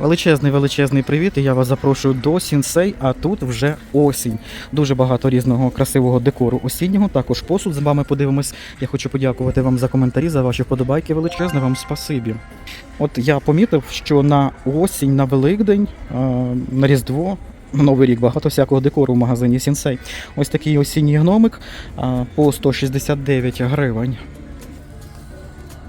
Величезний величезний привіт. І я вас запрошую до Сінсей, а тут вже осінь. Дуже багато різного красивого декору осіннього. Також посуд з вами подивимось. Я хочу подякувати вам за коментарі, за ваші вподобайки. Величезне вам спасибі. От я помітив, що на осінь, на Великдень, на Різдво. Новий рік багато всякого декору в магазині Сінсей. Ось такий осінній гномик по 169 гривень.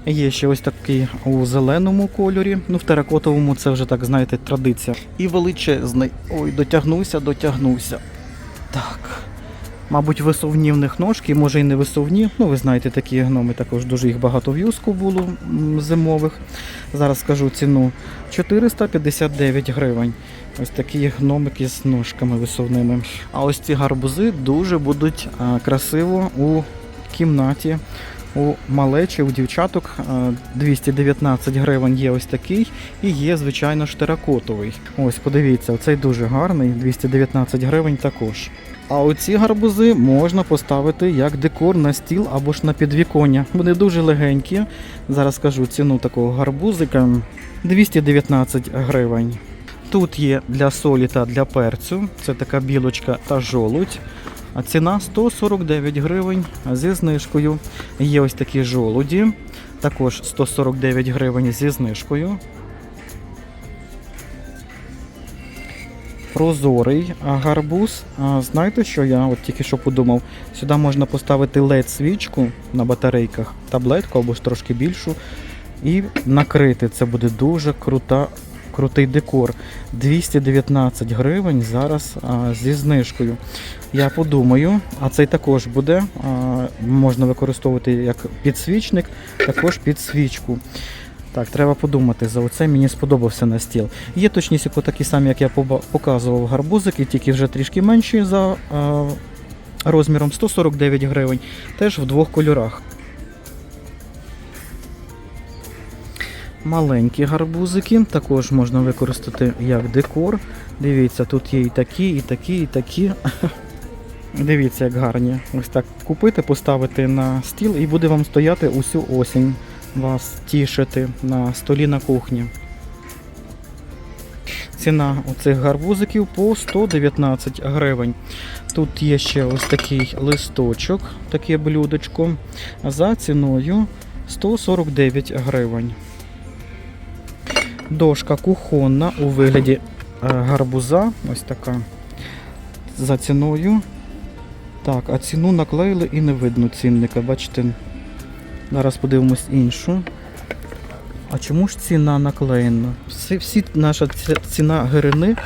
Є ще ось такий у зеленому кольорі. Ну, в теракотовому це вже так, знаєте, традиція. І величезний. Ой, дотягнувся, дотягнувся. Так. Мабуть, висувні в них ножки, може і не висувні. Ну, ви знаєте, такі гноми також дуже їх багато в юску було зимових. Зараз скажу ціну 459 гривень. Ось такі гномики з ножками висувними. А ось ці гарбузи дуже будуть красиво у кімнаті. У малечі, у дівчаток е, 219 гривень є ось такий, і є, звичайно ж. Ось, подивіться, оцей дуже гарний, 219 гривень також. А оці гарбузи можна поставити як декор на стіл або ж на підвіконня. Вони дуже легенькі. Зараз скажу ціну такого гарбузика 219 гривень. Тут є для солі та для перцю. Це така білочка та жолудь. Ціна 149 гривень зі знижкою. Є ось такі жолуді, також 149 гривень зі знижкою. Прозорий гарбуз. Знаєте, що я от тільки що подумав? Сюди можна поставити led свічку на батарейках, таблетку або ж трошки більшу, і накрити. Це буде дуже крута, крутий декор. 219 гривень зараз а, зі знижкою. Я подумаю, а цей також буде. а, Можна використовувати як підсвічник, також під свічку. Так, треба подумати, за оце мені сподобався на стіл. Є точнісінько такі самі, як я показував гарбузики, тільки вже трішки менші за а, розміром 149 гривень. Теж в двох кольорах. Маленькі гарбузики також можна використати як декор. Дивіться, тут є і такі, і такі, і такі. Дивіться, як гарні. Ось так купити, поставити на стіл і буде вам стояти усю осінь. Вас тішити на столі на кухні. Ціна оцих гарбузиків по 119 гривень. Тут є ще ось такий листочок, таке блюдечко, за ціною 149 гривень. Дошка кухонна у вигляді е, гарбуза. Ось така. За ціною. Так, а ціну наклеїли і не видно цінника. Бачите. Зараз подивимось іншу. А чому ж ціна наклеєна? Всі, всі наша ціна гривни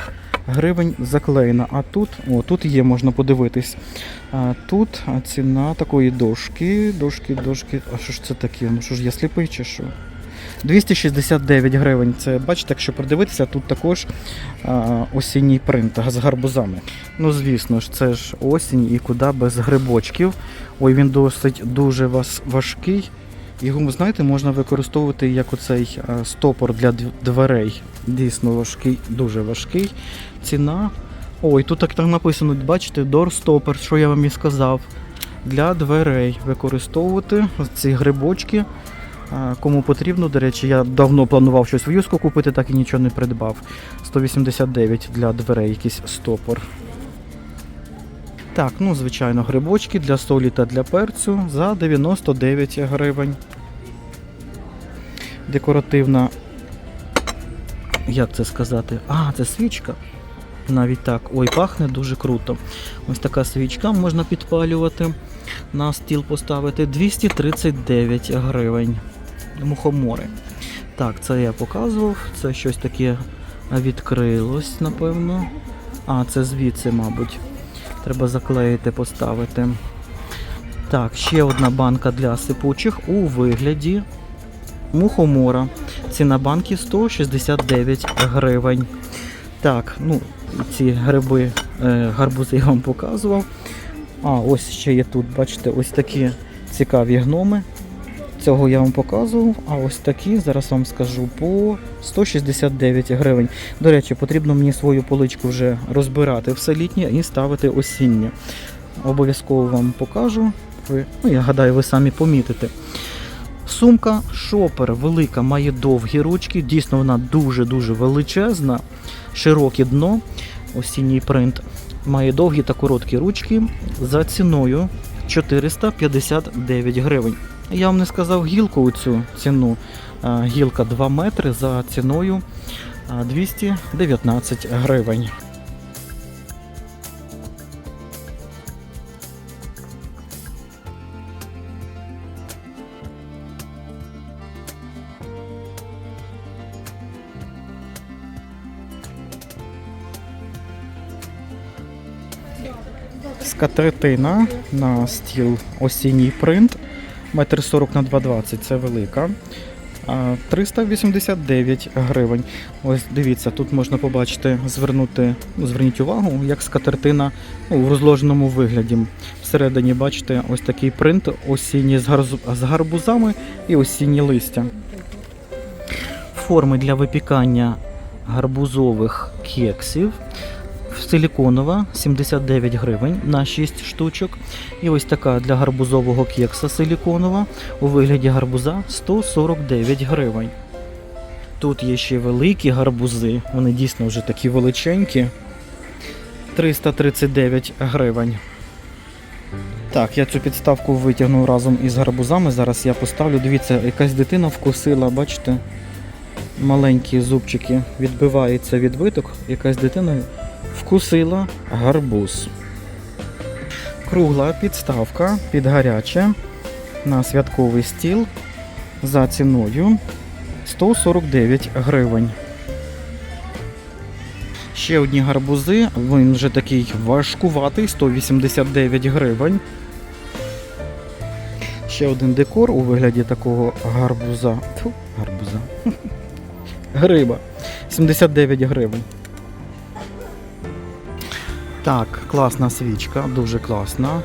гривень заклеєна. А тут, о, тут є, можна подивитись. А тут ціна такої дошки, дошки, дошки. А що ж це таке? Ну що ж я сліпий чи що? 269 гривень. Це бачите, якщо придивитися, тут також а, осінній принт з гарбузами. Ну, звісно ж, це ж осінь і куди без грибочків. Ой, він досить дуже важкий. Його, знаєте, можна використовувати як оцей стопор для дверей. Дійсно важкий, дуже важкий. Ціна. Ой, тут так, так написано, бачите, stopper, що я вам і сказав. Для дверей використовувати ці грибочки. Кому потрібно, до речі, я давно планував щось в юску купити, так і нічого не придбав. 189 для дверей, якийсь стопор. Так, ну звичайно, грибочки для солі та для перцю за 99 гривень. Декоративна. Як це сказати? А, це свічка. Навіть так. Ой, пахне дуже круто. Ось така свічка можна підпалювати. На стіл поставити 239 гривень. Мухомори. Так, це я показував. Це щось таке відкрилось, напевно. А, це звідси, мабуть. Треба заклеїти, поставити. Так, ще одна банка для сипучих у вигляді мухомора. Ціна банки 169 гривень. Так, ну, ці гриби, е, гарбузи я вам показував. А, ось ще є тут, бачите, ось такі цікаві гноми. Цього я вам показував, а ось такі, зараз вам скажу, по 169 гривень. До речі, потрібно мені свою поличку вже розбирати все літнє і ставити осіннє. Обов'язково вам покажу. Ви, ну, я гадаю, ви самі помітите. Сумка шопер велика, має довгі ручки, дійсно вона дуже-дуже величезна, широке дно, осінній принт. Має довгі та короткі ручки за ціною 459 гривень. Я вам не сказав гілку у цю ціну. Гілка 2 метри за ціною а, 219 гривень. Скатертина на стіл осінній принт. Метр 40 на 2,20 це велика. 389 гривень. Ось дивіться, тут можна побачити, звернути, ну, зверніть увагу, як скатертина ну, в розложеному вигляді. Всередині бачите ось такий принт осінній з, з гарбузами і осінні листя. Форми для випікання гарбузових кексів. Силіконова 79 гривень на 6 штучок. І ось така для гарбузового кекса силіконова у вигляді гарбуза 149 гривень. Тут є ще великі гарбузи, вони дійсно вже такі величенькі. 339 гривень. Так, я цю підставку витягнув разом із гарбузами. Зараз я поставлю. Дивіться, якась дитина вкусила, бачите? Маленькі зубчики відбивається від виток. Якась дитина вкусила гарбуз. Кругла підставка під гаряче на святковий стіл за ціною 149 гривень. Ще одні гарбузи, він вже такий важкуватий, 189 гривень. Ще один декор у вигляді такого гарбуза. Фу, гарбуза. Гриба. 79 гривень. Так, класна свічка, дуже класна.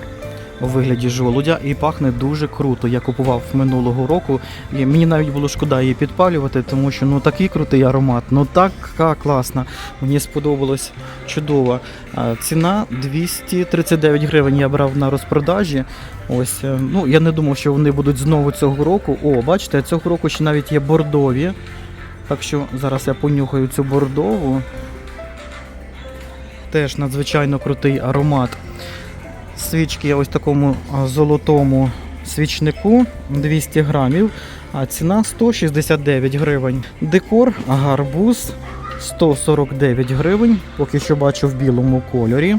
У вигляді жолудя і пахне дуже круто. Я купував минулого року. І мені навіть було шкода її підпалювати, тому що ну такий крутий аромат, ну така класна. Мені сподобалось чудово. Ціна 239 гривень. Я брав на розпродажі. Ось, е, ну я не думав, що вони будуть знову цього року. О, бачите, цього року ще навіть є бордові. Так що зараз я понюхаю цю бордову. Теж надзвичайно крутий аромат. Свічки я ось такому золотому свічнику 200 грамів, а ціна 169 гривень. Декор гарбуз 149 гривень, поки що бачу в білому кольорі.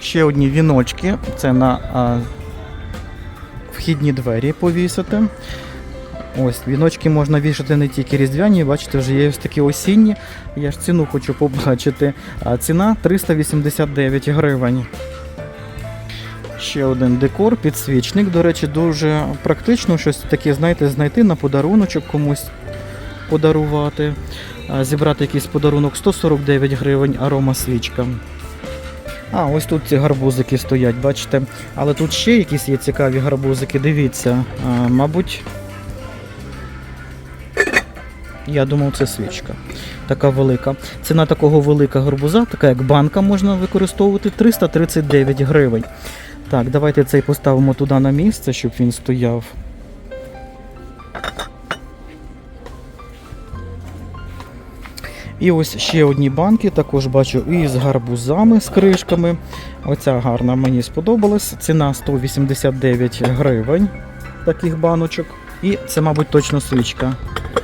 Ще одні віночки, це на а, вхідні двері повісити. Ось, віночки можна вішати не тільки різдвяні, бачите, вже є ось такі осінні. Я ж ціну хочу побачити. А ціна 389 гривень. Ще один декор, підсвічник. До речі, дуже практично щось таке, знаєте, знайти на подаруночок комусь подарувати. Зібрати якийсь подарунок 149 гривень, арома свічка. А, ось тут ці гарбузики стоять, бачите. Але тут ще якісь є цікаві гарбузики, дивіться. А, мабуть, я думав, це свічка. Така велика. Ціна такого велика гарбуза, така як банка, можна використовувати 339 гривень. Так, давайте цей поставимо туди на місце, щоб він стояв. І ось ще одні банки, також бачу і з гарбузами, з кришками. Оця гарна мені сподобалась. Ціна 189 гривень таких баночок. І це, мабуть, точно свічка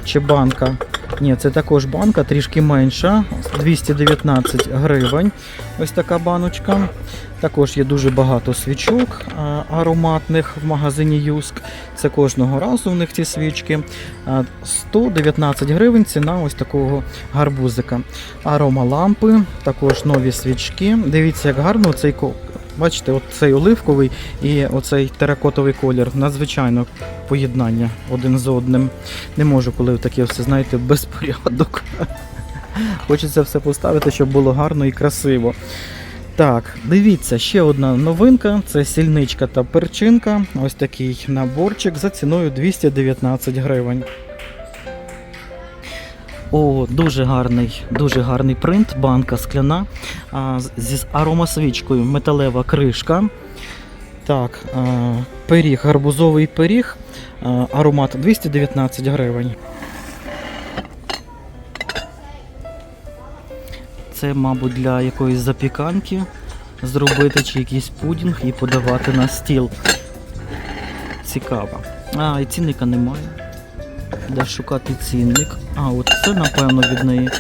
чи банка. Ні, це також банка, трішки менша, 219 гривень. Ось така баночка. Також є дуже багато свічок ароматних в магазині Юск. Це кожного разу в них ці свічки. 119 гривень ціна ось такого гарбузика. Арома лампи, також нові свічки. Дивіться, як гарно цей Бачите, от цей оливковий і оцей теракотовий колір. Надзвичайно поєднання один з одним. Не можу, коли таке все, знаєте, безпорядок. Хочеться все поставити, щоб було гарно і красиво. Так, дивіться, ще одна новинка це сільничка та перчинка. Ось такий наборчик за ціною 219 гривень. О, дуже гарний, дуже гарний принт, банка скляна а, з- аромасвічкою, металева кришка. Так, е, пиріг, гарбузовий пиріг, е, аромат 219 гривень. Це, мабуть, для якоїсь запіканки зробити чи якийсь пудінг і подавати на стіл. Цікаво. А, і цінника немає. Де шукати цінник? А, от це, напевно, від неї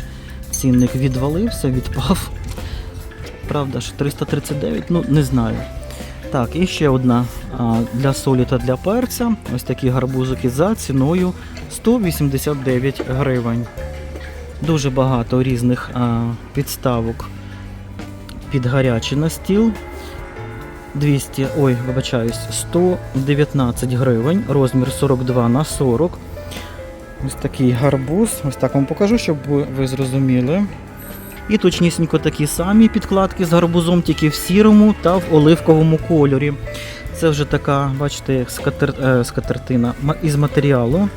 цінник відвалився, відпав. Правда ж, 339, ну не знаю. Так, і ще одна а, для солі та для перця. Ось такі гарбузики за ціною 189 гривень. Дуже багато різних а, підставок під гарячий на стіл. 200, ой, вибачаюсь, 119 гривень, розмір 42 на 40. Ось такий гарбуз. Ось так вам покажу, щоб ви, зрозуміли. І точнісінько такі самі підкладки з гарбузом, тільки в сірому та в оливковому кольорі. Це вже така, бачите, скатер, е, скатертина із матеріалу.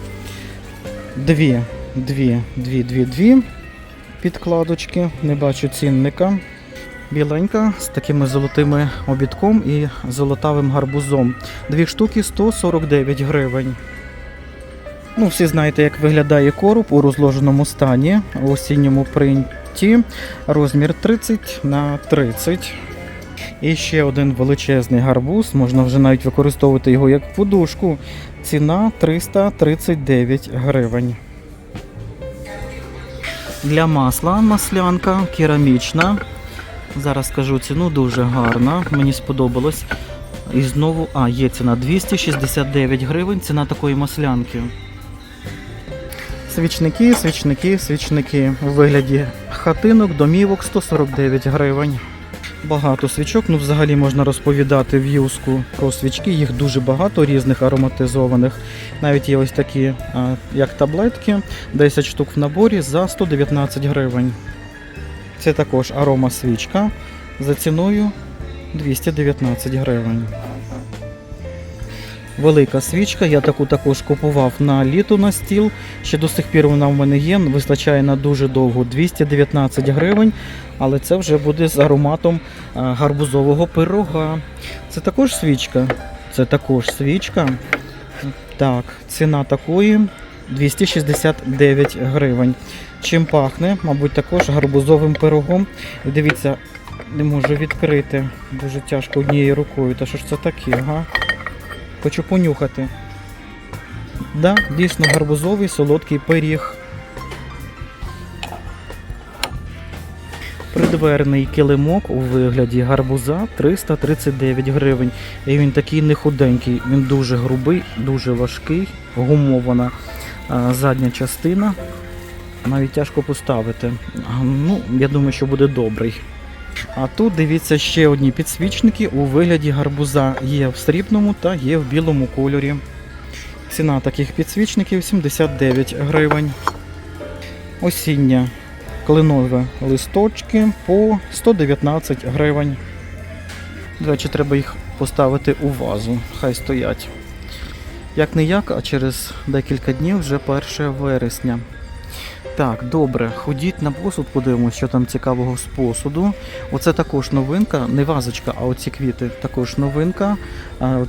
Дві, дві, дві, дві, дві підкладочки. Не бачу цінника. Біленька з такими золотими обідком і золотавим гарбузом. Дві штуки 149 гривень. Ну, всі знаєте, як виглядає короб у розложеному стані у осінньому принті. Розмір 30 на 30. І ще один величезний гарбуз. Можна вже навіть використовувати його як подушку. Ціна 339 гривень. Для масла маслянка керамічна. Зараз скажу ціну дуже гарна. Мені сподобалось. І знову, а, є ціна 269 гривень, ціна такої маслянки. Свічники, свічники, свічники у вигляді хатинок, домівок 149 гривень. Багато свічок, ну взагалі можна розповідати в юску про свічки, їх дуже багато різних ароматизованих. Навіть є ось такі, як таблетки, 10 штук в наборі за 119 гривень. Це також арома свічка за ціною 219 гривень. Велика свічка, я таку також купував на літо на стіл. Ще до сих пір вона в мене є, вистачає на дуже довго 219 гривень, але це вже буде з ароматом гарбузового пирога. Це також свічка. Це також свічка. Так, ціна такої 269 гривень. Чим пахне, мабуть, також гарбузовим пирогом. Дивіться, не можу відкрити. Дуже тяжко однією рукою. Та що ж це таке, га? Хочу понюхати. Да, дійсно гарбузовий солодкий пиріг. Придверний килимок у вигляді гарбуза 339 гривень. І він такий не худенький, він дуже грубий, дуже важкий, гумована задня частина. Навіть тяжко поставити. Ну, я думаю, що буде добрий. А тут дивіться ще одні підсвічники у вигляді гарбуза. Є в срібному та є в білому кольорі. Ціна таких підсвічників 79 гривень. Осіння кленові листочки по 119 гривень. До речі, треба їх поставити у вазу. Хай стоять. Як не як, а через декілька днів вже 1 вересня. Так, добре, ходіть на посуд, подивимось, що там цікавого з посуду. Оце також новинка, не вазочка, а оці квіти також новинка.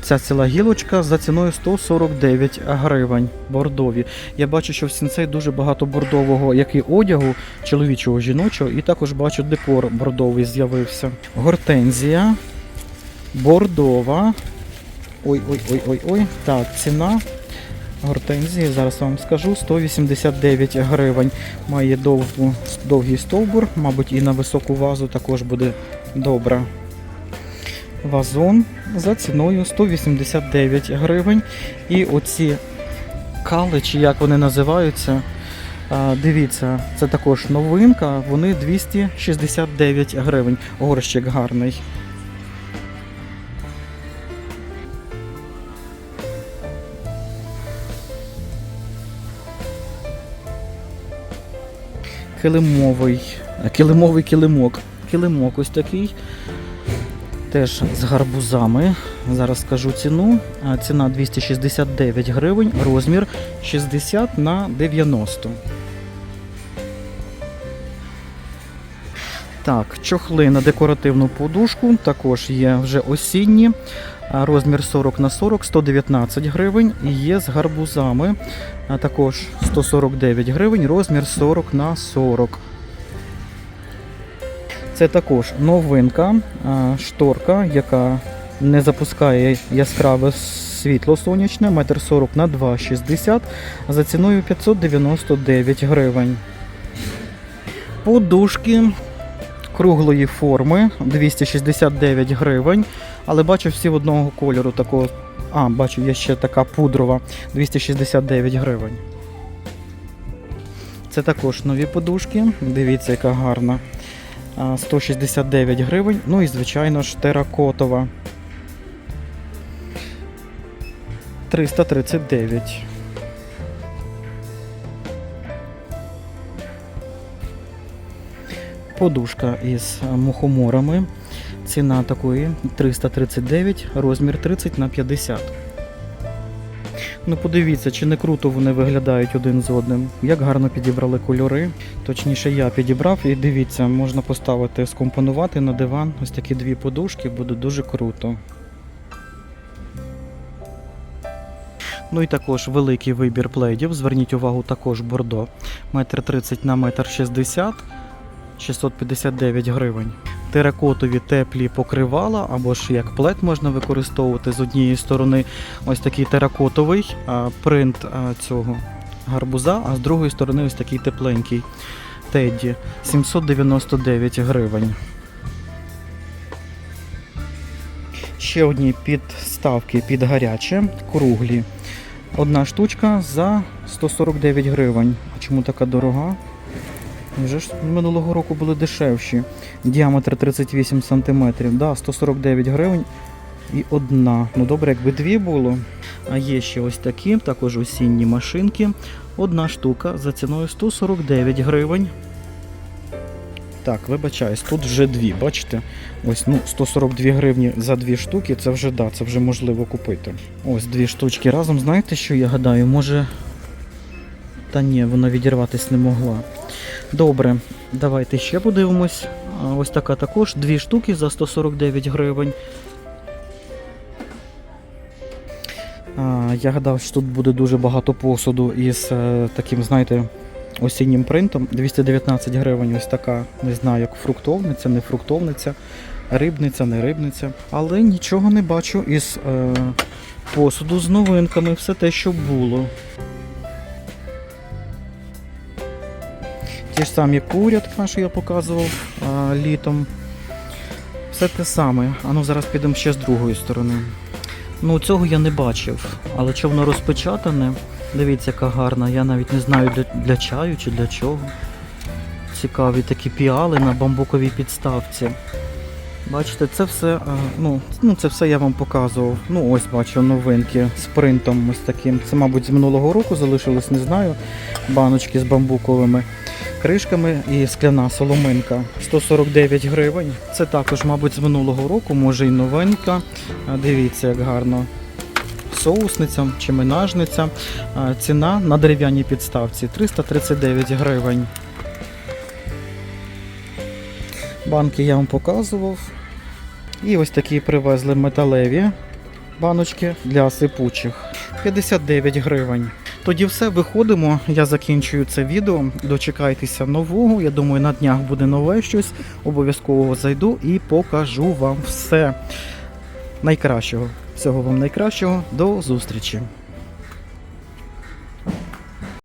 Ця ціла гілочка за ціною 149 гривень бордові. Я бачу, що в сінцей дуже багато бордового, як і одягу, чоловічого, жіночого, і також бачу декор бордовий з'явився. Гортензія бордова. Ой, ой, ой, ой, ой. Так, ціна гортензії, зараз вам скажу, 189 гривень. Має довгу, довгий стовбур, мабуть, і на високу вазу також буде добре. Вазон за ціною 189 гривень. І оці кали, чи як вони називаються, дивіться, це також новинка, вони 269 гривень. Горщик гарний. Килимовий, килимовий килимок. Килимок ось такий. Теж з гарбузами. Зараз скажу ціну. Ціна 269 гривень, розмір 60 на 90. Так, чохли на декоративну подушку, також є вже осінні. Розмір 40 на 40, 119 гривень. І є з гарбузами, також 149 гривень, розмір 40 на 40. Це також новинка, шторка, яка не запускає яскраве світло сонячне, 1,40 на 2,60 за ціною 599 гривень. Подушки круглої форми 269 гривень, але бачу всі в одного кольору такого. А, бачу, є ще така пудрова 269 гривень. Це також нові подушки. Дивіться, яка гарна. 169 гривень. Ну і, звичайно ж, теракотова. 339. Подушка із мухоморами. Ціна такої 339, розмір 30 на 50. Ну подивіться, чи не круто вони виглядають один з одним. Як гарно підібрали кольори. Точніше, я підібрав і дивіться, можна поставити, скомпонувати на диван. Ось такі дві подушки, буде дуже круто. Ну і також великий вибір пледів. Зверніть увагу, також бордо. Метр 30 на метр 60, 659 гривень. Теракотові теплі покривала, або ж як плед можна використовувати з однієї сторони ось такий теракотовий принт цього гарбуза, а з другої сторони ось такий тепленький Тедді 799 гривень. Ще одні підставки під гаряче, круглі. Одна штучка за 149 гривень. Чому така дорога? Вже ж минулого року були дешевші. Діаметр 38 см. Да, 149 гривень і одна. Ну добре, якби дві було. А є ще ось такі, також осінні машинки. Одна штука за ціною 149 гривень. Так, вибачаюсь, тут вже дві, бачите? Ось ну 142 гривні за дві штуки, це вже да, це вже можливо купити. Ось дві штучки разом. Знаєте, що я гадаю? Може. Та ні, вона відірватись не могла. Добре, давайте ще подивимось. Ось така також. Дві штуки за 149 гривень. Я гадав, що тут буде дуже багато посуду із е, таким, знаєте, осіннім принтом. 219 гривень, ось така, не знаю, як фруктовниця, не фруктовниця, рибниця, не рибниця. Але нічого не бачу із е, посуду з новинками, все те, що було. Ті ж самі курятка, що я показував а, літом. Все те саме. А ну зараз підемо ще з другої сторони. Ну, цього я не бачив. Але що воно розпечатане, дивіться, яка гарна. Я навіть не знаю для, для чаю чи для чого. Цікаві такі піали на бамбуковій підставці. Бачите, це все, ну, ну, це все я вам показував. Ну, ось бачу новинки з принтом ось таким. Це, мабуть, з минулого року залишилось, не знаю. Баночки з бамбуковими кришками і скляна соломинка 149 гривень. Це також, мабуть, з минулого року, може і новинка. А, Дивіться, як гарно. Соусниця чи минажниця. Ціна на дерев'яній підставці 339 гривень. Банки я вам показував. І ось такі привезли металеві баночки для сипучих. 59 гривень. Тоді все, виходимо. Я закінчую це відео. Дочекайтеся нового. Я думаю, на днях буде нове щось. Обов'язково зайду і покажу вам все найкращого. Всього вам найкращого. До зустрічі!